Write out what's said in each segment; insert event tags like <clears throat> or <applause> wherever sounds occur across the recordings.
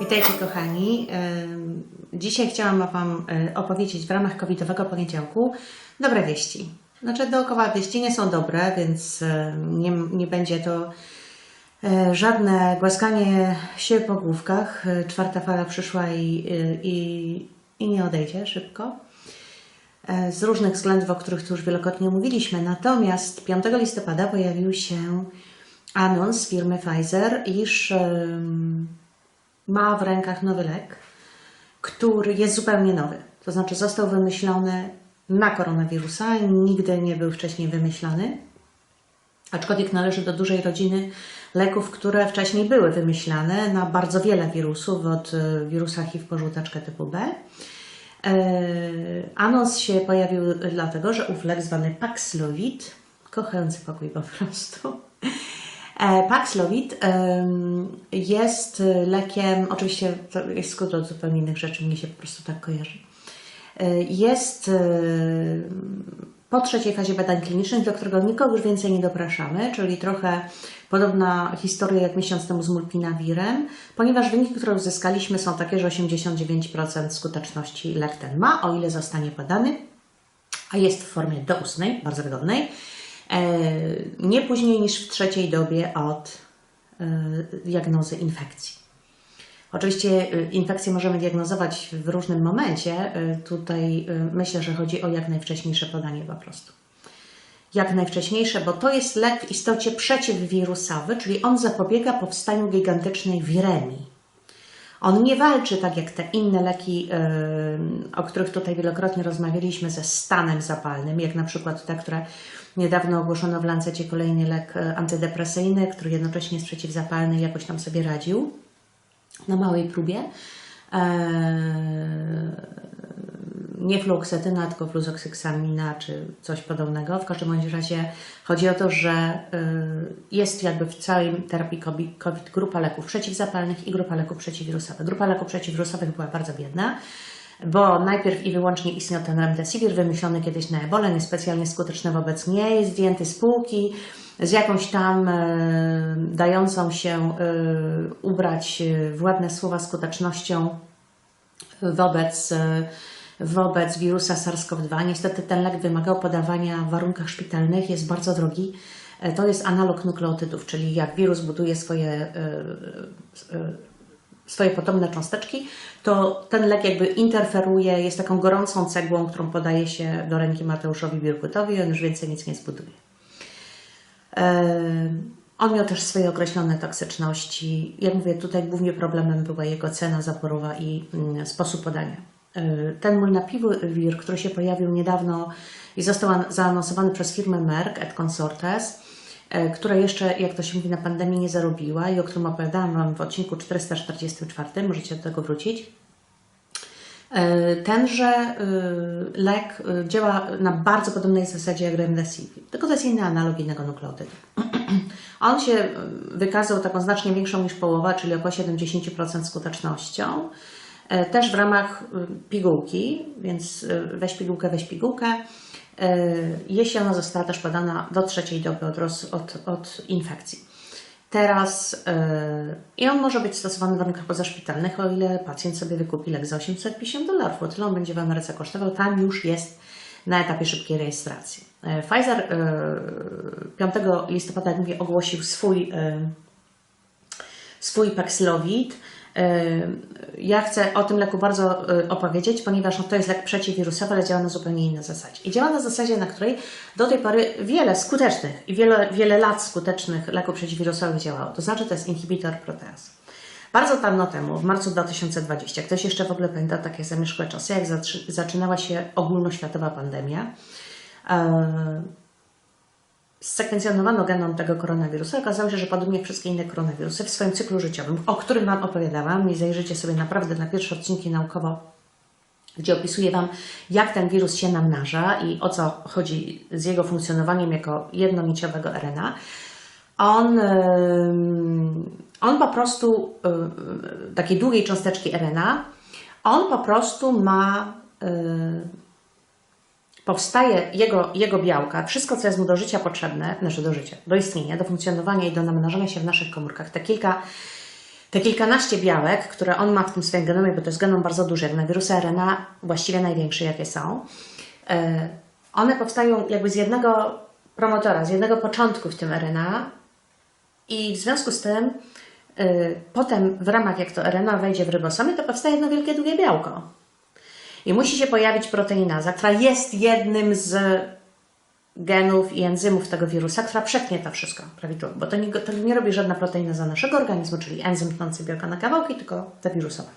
Witajcie kochani. Dzisiaj chciałam Wam y, opowiedzieć w ramach covidowego poniedziałku dobre wieści. Znaczy dookoła wieści nie są dobre, więc y, nie, nie będzie to y, żadne głaskanie się po główkach. Czwarta fala przyszła i, i, i nie odejdzie szybko. E, Z różnych względów, o których tu już wielokrotnie mówiliśmy. Natomiast 5 listopada pojawił się anons firmy Pfizer, iż ma w rękach nowy lek, który jest zupełnie nowy. To znaczy został wymyślony na koronawirusa, nigdy nie był wcześniej wymyślany, aczkolwiek należy do dużej rodziny leków, które wcześniej były wymyślane na bardzo wiele wirusów, od y, wirusa HIV po żółtaczkę typu B. E, Anons się pojawił dlatego, że ów lek zwany Paxlovid, kochający pokój po prostu, E, Paxlovid em, jest lekiem, oczywiście to jest skrót od zupełnie innych rzeczy, mnie się po prostu tak kojarzy. E, Jest e, po trzeciej fazie badań klinicznych, do którego nikogo już więcej nie dopraszamy, czyli trochę podobna historia jak miesiąc temu z mulpinawirem, ponieważ wyniki, które uzyskaliśmy są takie, że 89% skuteczności lek ten ma, o ile zostanie podany, a jest w formie doustnej, bardzo wygodnej, e, nie później niż w trzeciej dobie od e, diagnozy infekcji. Oczywiście e, infekcję możemy diagnozować w różnym momencie. E, Tutaj e, myślę, że chodzi o jak najwcześniejsze podanie po prostu. Jak najwcześniejsze, bo to jest lek w istocie przeciwwirusowy, czyli on zapobiega powstaniu gigantycznej wiremii. On nie walczy tak jak te inne leki, o których tutaj wielokrotnie rozmawialiśmy, ze stanem zapalnym, jak na przykład te, które niedawno ogłoszono w Lancecie kolejny lek e, antydepresyjny, który jednocześnie jest przeciwzapalny i jakoś tam sobie radził na małej próbie. Nie fluoksetyna, tylko fluzoksyksamina czy coś podobnego. W każdym bądź razie chodzi o to, że y, jest jakby w całej terapii COVID grupa leków przeciwzapalnych i grupa leków przeciwwirusowych. Grupa leków przeciwwirusowych była bardzo biedna, bo najpierw i wyłącznie istniał ten remdesivir, wymyślony kiedyś na ebolę, niespecjalnie skuteczny wobec niej, zdjęty z półki, z jakąś tam y, dającą się y, ubrać w ładne słowa skutecznością wobec, wobec wirusa SARS-CoV-2. Niestety ten lek wymagał podawania w warunkach szpitalnych, jest bardzo drogi. E, To jest analog nukleotydów, czyli jak wirus buduje swoje, e, e, swoje potomne cząsteczki, to ten lek jakby interferuje, jest taką gorącą cegłą, którą podaje się do ręki Mateuszowi Birkutowi i on już więcej nic nie zbuduje. On miał też swoje określone toksyczności. Jak mówię, tutaj głównie problemem była jego cena zaporowa i mm, sposób podania. E, Ten molnapiwir, który się pojawił niedawno i został an- zaanonsowany przez firmę Merck et Consortes, e, która jeszcze, jak to się mówi, na pandemii nie zarobiła i o którym opowiadałam Wam w odcinku 444, możecie do tego wrócić. E, Tenże e, lek e, działa na bardzo podobnej zasadzie jak remdesivir, tylko to jest inny analog innego nukleotydu. <clears throat> On się e, wykazał taką znacznie większą niż połowa, czyli około 70% skutecznością. E, Też w ramach e, pigułki, więc e, weź pigułkę, weź pigułkę. E, Jeśli ona została też podana do trzeciej doby od, od, od infekcji. Teraz yy, i on może być stosowany w warunkach pozaszpitalnych, o ile pacjent sobie wykupi lek za 850 dolarów, bo tyle on będzie w Ameryce kosztował. Tam już jest na etapie szybkiej rejestracji. Pfizer yy, 5 listopada, jak mówię, ogłosił swój, swój Paxlovid. Ja chcę o tym leku bardzo yy, opowiedzieć, ponieważ no, to jest lek przeciwwirusowy, ale działa na zupełnie innej zasadzie. I działa na zasadzie, na której do tej pory wiele skutecznych i wiele, wiele lat skutecznych leków przeciwwirusowych działało. To znaczy, to jest inhibitor proteaz. Bardzo dawno temu, w marcu 2020, ktoś jeszcze w ogóle pamięta takie zamierzchłe czasy, jak zaczynała się ogólnoświatowa pandemia, sekwencjonowano genom tego koronawirusa. Okazało się, że podobnie jak wszystkie inne koronawirusy w swoim cyklu życiowym, o którym Wam opowiadałam i zajrzyjcie sobie naprawdę na pierwsze odcinki naukowo, gdzie opisuję Wam, jak ten wirus się namnaża i o co chodzi z jego funkcjonowaniem jako jednomiciowego RNA. On, on po prostu, takiej długiej cząsteczki RNA, on po prostu ma powstaje jego, jego białka, wszystko, co jest mu do życia potrzebne, znaczy do życia, do istnienia, do funkcjonowania i do namnażania się w naszych komórkach, te kilka te kilkanaście białek, które on ma w tym swoim genomie, bo to jest genom bardzo duży, jak na wirusa RNA, właściwie największy, jakie są, e, one powstają jakby z jednego promotora, z jednego początku w tym RNA i w związku z tym y, potem w ramach, jak to RNA wejdzie w rybosomy, to powstaje jedno wielkie, długie białko. I musi się pojawić proteinaza, która jest jednym z genów i enzymów tego wirusa, która przetnie to wszystko prawidłowo, bo to nie, to nie robi żadna proteinaza naszego organizmu, czyli enzym tnący białka na kawałki, tylko te wirusowe.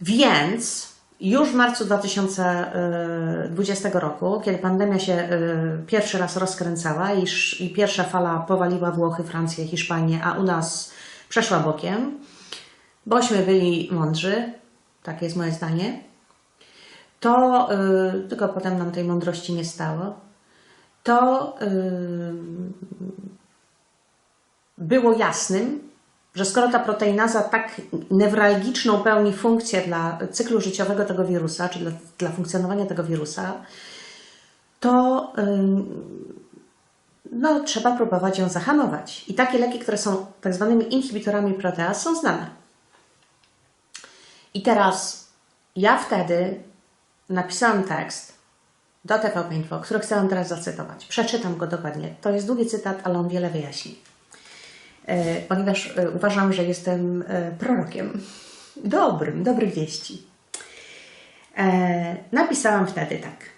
Więc już w marcu 2020 roku, kiedy pandemia się y, pierwszy raz rozkręcała i, i pierwsza fala powaliła Włochy, Francję, Hiszpanię, a u nas przeszła bokiem, bośmy byli mądrzy, takie jest moje zdanie, to y, tylko potem nam tej mądrości nie stało, to y, było jasnym, że skoro ta proteinaza tak newralgiczną pełni funkcję dla cyklu życiowego tego wirusa, czy dla, dla funkcjonowania tego wirusa, to ym, no, trzeba próbować ją zahamować. I takie leki, które są tak zwanymi inhibitorami proteaz, są znane. I teraz ja wtedy napisałam tekst do TVP Info, który chcę teraz zacytować. Przeczytam go dokładnie. To jest długi cytat, ale on wiele wyjaśni. E, ponieważ e, uważam, że jestem e, prorokiem dobrym, dobrych wieści. Napisałam wtedy tak.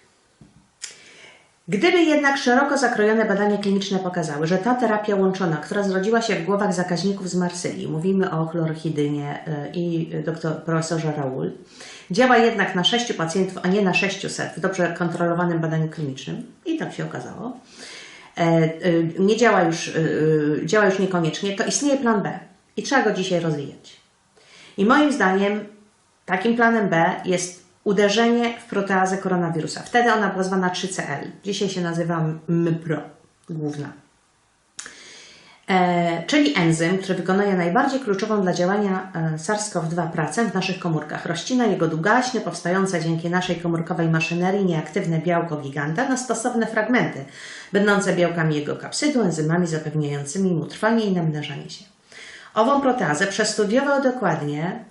Gdyby jednak szeroko zakrojone badania kliniczne pokazały, że ta terapia łączona, która zrodziła się w głowach zakaźników z Marsylii, mówimy o chlorhidynie e, i doktor, profesorze Raul, działa jednak na 6 pacjentów, a nie na 600 w dobrze kontrolowanym badaniu klinicznym, i tak się okazało, e, e, nie działa już, działa już niekoniecznie, to istnieje plan B i trzeba go dzisiaj rozwijać. I moim zdaniem takim planem B jest uderzenie w proteazę koronawirusa. Wtedy ona była zwana 3CL. Dzisiaj się nazywa MPRO główna. E, czyli enzym, który wykonuje najbardziej kluczową dla działania e, SARS-CoV-2 pracę w naszych komórkach. Rozcina jego długaśne, powstające dzięki naszej komórkowej maszynerii nieaktywne białko giganta na stosowne fragmenty, będące białkami jego kapsydu, enzymami zapewniającymi mu trwanie i namnażanie się. Ową proteazę przestudiował dokładnie,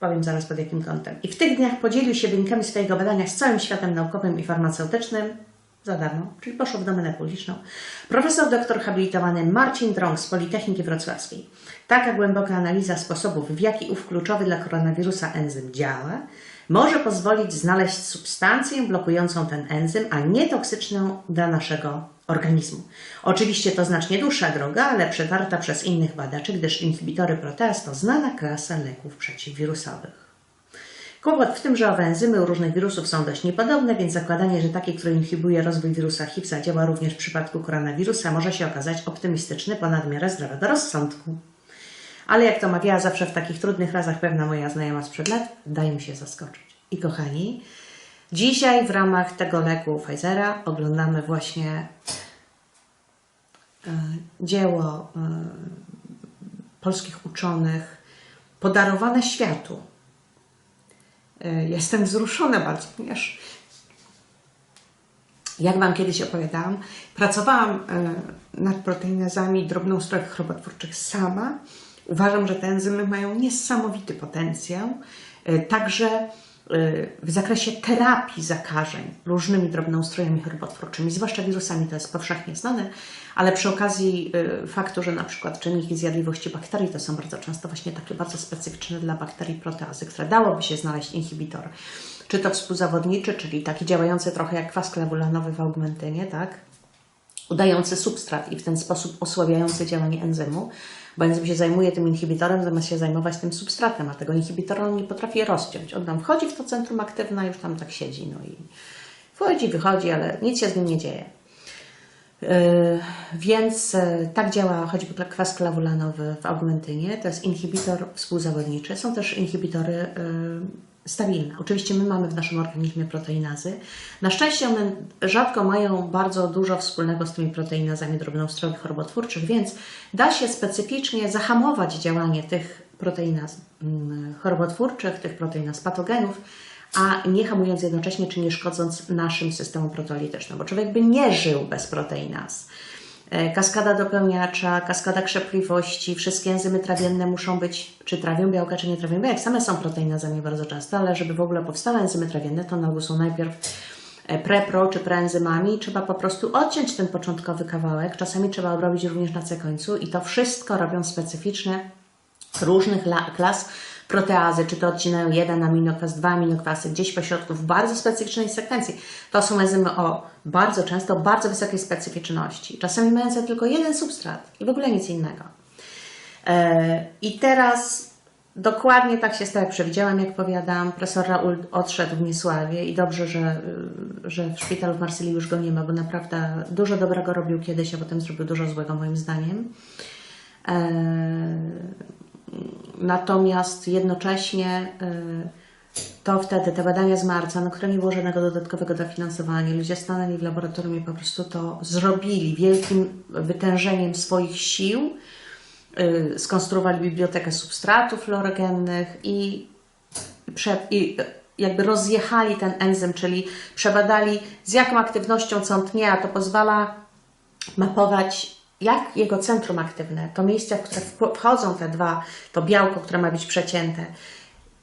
powiem zaraz pod jakim kątem, i w tych dniach podzielił się wynikami swojego badania z całym światem naukowym i farmaceutycznym za darmo, czyli poszło w domenę publiczną, profesor doktor habilitowany Marcin Drąg z Politechniki Wrocławskiej. Taka głęboka analiza sposobów, w jaki ów kluczowy dla koronawirusa enzym działa, może pozwolić znaleźć substancję blokującą ten enzym, a nie toksyczną dla naszego organizmu. Oczywiście to znacznie dłuższa droga, ale przetarta przez innych badaczy, gdyż inhibitory proteaz to znana klasa leków przeciwwirusowych. Kłopot w tym, że owe enzymy u różnych wirusów są dość niepodobne, więc zakładanie, że taki, który inhibuje rozwój wirusa HIV działa również w przypadku koronawirusa, może się okazać optymistyczny ponad miarę zdrowego rozsądku. Ale jak to mawiała zawsze w takich trudnych razach pewna moja znajoma sprzed lat, daj mi się zaskoczyć. I kochani, dzisiaj w ramach tego leku Pfizera oglądamy właśnie e, dzieło e, polskich uczonych podarowane światu. E, Jestem wzruszona bardzo, ponieważ jak Wam kiedyś opowiadałam, pracowałam nad proteinazami drobnoustrojów chorobotwórczych sama. Uważam, że te enzymy mają niesamowity potencjał, także w zakresie terapii zakażeń różnymi drobnoustrojami chorobotwórczymi, zwłaszcza wirusami, to jest powszechnie znane, ale przy okazji e, faktu, że na przykład czynniki zjadliwości bakterii to są bardzo często właśnie takie bardzo specyficzne dla bakterii proteazy, które dałoby się znaleźć inhibitor, czy to współzawodniczy, czyli taki działający trochę jak kwas klawulanowy w augmentynie, tak? Udający substrat i w ten sposób osłabiający działanie enzymu, bo enzym się zajmuje tym inhibitorem zamiast się zajmować tym substratem, a tego inhibitora on nie potrafi rozciąć. On tam wchodzi w to centrum aktywne, już tam tak siedzi, no i wchodzi, wychodzi, ale nic się z nim nie dzieje. Yy, Więc yy, tak działa choćby kwas klawulanowy w augmentynie. To jest inhibitor współzawodniczy. Są też inhibitory yy, stabilne. Oczywiście my mamy w naszym organizmie proteinazy. Na szczęście one rzadko mają bardzo dużo wspólnego z tymi proteinazami drobnoustrojowych chorobotwórczych, więc da się specyficznie zahamować działanie tych proteinaz mm, chorobotwórczych, tych proteinaz patogenów, a nie hamując jednocześnie czy nie szkodząc naszym systemom protolitycznym, bo człowiek by nie żył bez proteinaz. E, Kaskada dopełniacza, kaskada krzepliwości, wszystkie enzymy trawienne muszą być, czy trawią białka, czy nie trawią białek. Same są proteinazami bardzo często, ale żeby w ogóle powstały enzymy trawienne, to na ogół są najpierw e, prepro czy preenzymami. Trzeba po prostu odciąć ten początkowy kawałek. Czasami trzeba obrobić również na C końcu i to wszystko robią specyficzne różnych la- klas proteazy, czy to odcinają jeden aminokwas, dwa aminokwasy, gdzieś pośrodku w bardzo specyficznej sekwencji. To są enzymy o bardzo często bardzo wysokiej specyficzności, czasami mające tylko jeden substrat i w ogóle nic innego. E, I teraz dokładnie tak się stało, jak przewidziałam, jak powiadam. Profesor Raul odszedł w Niesławie i dobrze, że, y, że w szpitalu w Marsylii już go nie ma, bo naprawdę dużo dobrego robił kiedyś, a potem zrobił dużo złego moim zdaniem. E, Natomiast jednocześnie y, to wtedy te badania z marca, na które nie było żadnego dodatkowego dofinansowania, ludzie stanęli w laboratorium i po prostu to zrobili wielkim wytężeniem swoich sił. y, Skonstruowali bibliotekę substratów fluorogennych i, prze, i jakby rozjechali ten enzym, czyli przebadali z jaką aktywnością co on tnie, a to pozwala mapować, jak jego centrum aktywne, to miejsce, w które wchodzą te dwa, to białko, które ma być przecięte,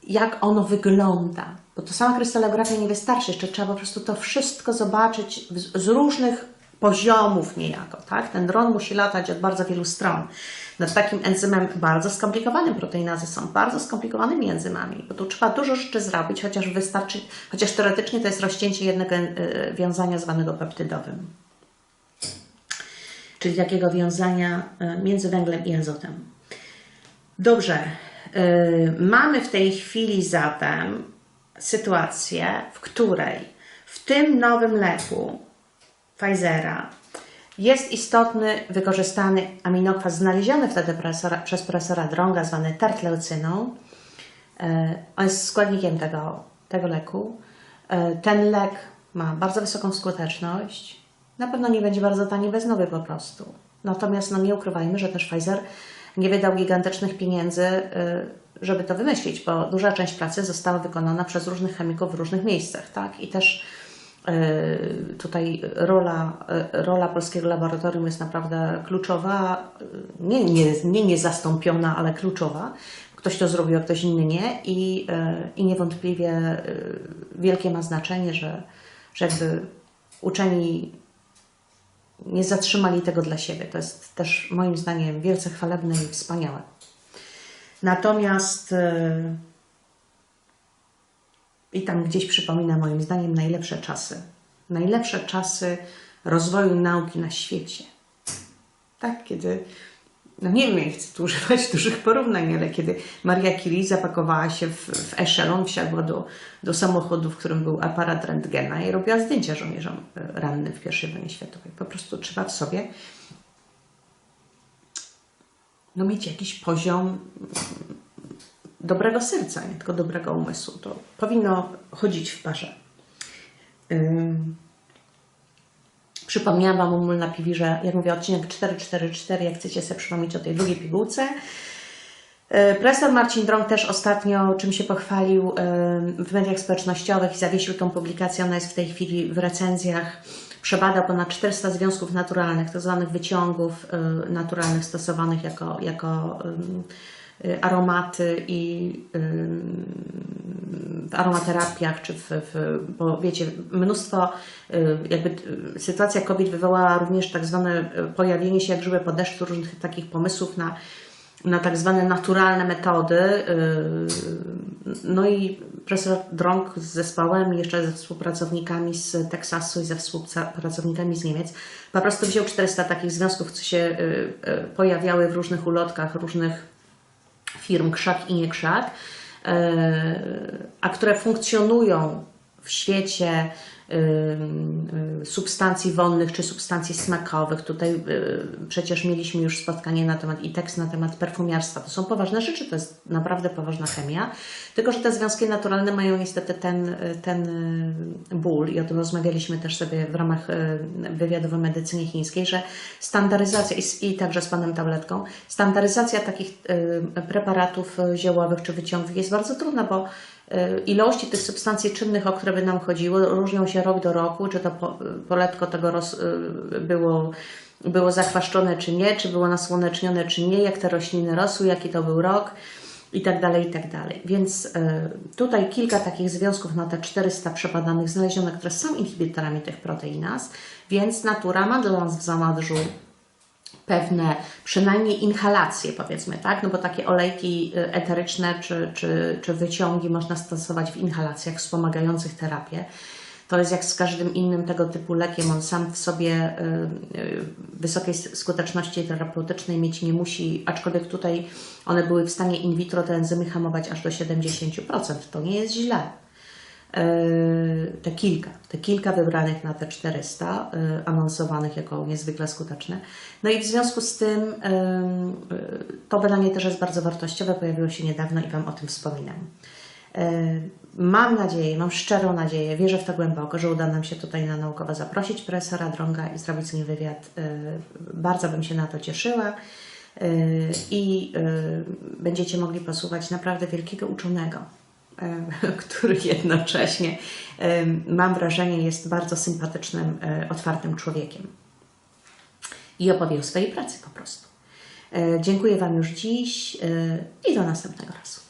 jak ono wygląda. Bo to sama krystalografia nie wystarczy, jeszcze trzeba po prostu to wszystko zobaczyć z, różnych poziomów niejako, tak? Ten dron musi latać od bardzo wielu stron. Nad takim enzymem bardzo skomplikowanym proteinazy są bardzo skomplikowanymi enzymami, bo tu trzeba dużo rzeczy zrobić, chociaż wystarczy, chociaż teoretycznie to jest rozcięcie jednego e, wiązania zwanego peptydowym czyli takiego wiązania e, między węglem i azotem. Dobrze, yy, mamy w tej chwili zatem sytuację, w której w tym nowym leku Pfizera jest istotny wykorzystany aminokwas znaleziony wtedy profesora, przez profesora Dronga, zwany tertleucyną. Yy, on jest składnikiem tego, tego leku. Ten lek ma bardzo wysoką skuteczność. Na pewno nie będzie bardzo tani bez nowy po prostu. Natomiast no nie ukrywajmy, że też Pfizer nie wydał gigantycznych pieniędzy, y, żeby to wymyślić, bo duża część pracy została wykonana przez różnych chemików w różnych miejscach, tak? I też y, tutaj rola, y, rola polskiego laboratorium jest naprawdę kluczowa, nie, nie, nie niezastąpiona, ale kluczowa. Ktoś to zrobił, a ktoś inny nie i, i niewątpliwie wielkie ma znaczenie, że, że jakby uczeni nie zatrzymali tego dla siebie. To jest też moim zdaniem wielce chwalebne i wspaniałe. Natomiast yy, i tam gdzieś przypomina moim zdaniem najlepsze czasy. Najlepsze czasy rozwoju nauki na świecie. Tak, kiedy no nie wiem, jak chcę tu <laughs> używać dużych porównań, ale kiedy Maria Curie zapakowała się w, w eszelon, wsiadła do, do samochodu, w którym był aparat rentgena i robiła zdjęcia żołnierzom e, rannym w I wojnie światowej. Po prostu trzeba w sobie no, mieć jakiś poziom dobrego serca, nie tylko dobrego umysłu. To powinno chodzić w parze. Przypomniałam Wam o Mulna Piwirze, jak mówię, odcinek 444, jak chcecie sobie przypomnieć o tej drugiej pigułce. E, Profesor Marcin Drąg też ostatnio czym się pochwalił e, w mediach społecznościowych i zawiesił tą publikację, ona jest w tej chwili w recenzjach. Przebadał ponad 400 związków naturalnych, tak zwanych wyciągów e, naturalnych stosowanych jako, jako aromaty i em, w aromaterapiach, czy w, w, bo wiecie, mnóstwo, y, jakby y, sytuacja kobiet wywołała również tak zwane y, pojawienie się jak grzyby po deszczu różnych takich pomysłów na, na tak zwane naturalne metody. No i profesor Drąg z zespołem jeszcze ze współpracownikami z Teksasu i ze współpracownikami z Niemiec po prostu wziął 400 takich związków, co się pojawiały w różnych ulotkach różnych firm, krzak i nie krzak a które funkcjonują w świecie substancji wonnych czy substancji smakowych. Tutaj przecież mieliśmy już spotkanie na temat i tekst na temat perfumiarstwa. To są poważne rzeczy, to jest naprawdę poważna chemia. Tylko, że te związki naturalne mają niestety ten, ten ból i o tym rozmawialiśmy też sobie w ramach wywiadu o medycynie chińskiej, że standaryzacja i także z panem tabletką, standaryzacja takich preparatów ziołowych czy wyciągów jest bardzo trudna, bo ilości tych substancji czynnych, o które by nam chodziło, różnią się rok do roku, czy to po, poletko tego roz, było było zachwaszczone czy nie, czy było nasłonecznione czy nie, jak te rośliny rosły, jaki to był rok i tak dalej, i tak dalej. Więc e, tutaj kilka takich związków na te 400 przebadanych znaleziono, które są inhibitorami tych proteinas, więc natura ma dla nas w zamadrzu pewne przynajmniej inhalacje, powiedzmy, tak? No bo takie olejki y, eteryczne czy, czy, czy wyciągi można stosować w inhalacjach wspomagających terapię. To jest jak z każdym innym tego typu lekiem, on sam w sobie y, y, wysokiej skuteczności terapeutycznej mieć nie musi, aczkolwiek tutaj one były w stanie in vitro te enzymy hamować aż do 70%. To nie jest źle te kilka, te kilka wybranych na te 400, y, anonsowanych jako niezwykle skuteczne. No i w związku z tym y, to badanie też jest bardzo wartościowe, pojawiło się niedawno i Wam o tym wspominam. Y, Mam nadzieję, mam szczerą nadzieję, wierzę w to głęboko, że uda nam się tutaj na naukowo zaprosić profesora Drąga i zrobić z nim wywiad. Bardzo bym się na to cieszyła i będziecie mogli posłuchać naprawdę wielkiego uczonego, e, <laughs> który jednocześnie e, mam wrażenie jest bardzo sympatycznym, e, otwartym człowiekiem. I opowie o swojej pracy po prostu. E, Dziękuję Wam już dziś e, i do następnego razu.